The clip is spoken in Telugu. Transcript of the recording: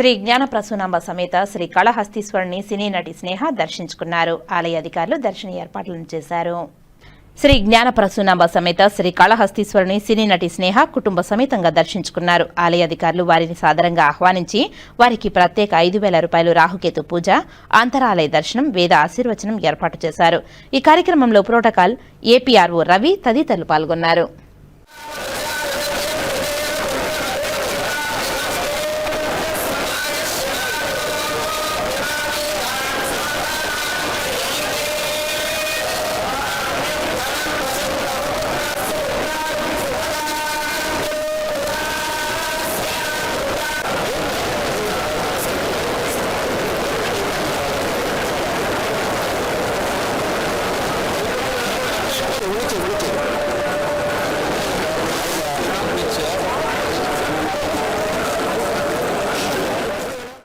శ్రీ జ్ఞాన ప్రసూనాంబ సమేత శ్రీ కళహస్తీశ్వరుని సినీ నటి స్నేహ దర్శించుకున్నారు. ఆలయ అధికారులు దర్శన ఏర్పాట్లను చేశారు. శ్రీ జ్ఞాన ప్రసూనాంబ సమేత శ్రీ కాళహస్తీశ్వరుని సినీ నటి స్నేహ కుటుంబ సమేతంగా దర్శించుకున్నారు. ఆలయ అధికారులు వారిని సాదరంగా ఆహ్వానించి వారికి ప్రత్యేక ఐదు వేల రూపాయలు రాహుకేతు పూజ అంతరాలయ దర్శనం వేద ఆశీర్వచనం ఏర్పాటు చేశారు. ఈ కార్యక్రమంలో ప్రోటోకాల్ ఏపీఆర్ఓ రవి తదితరులు పాల్గొన్నారు. 走位走位走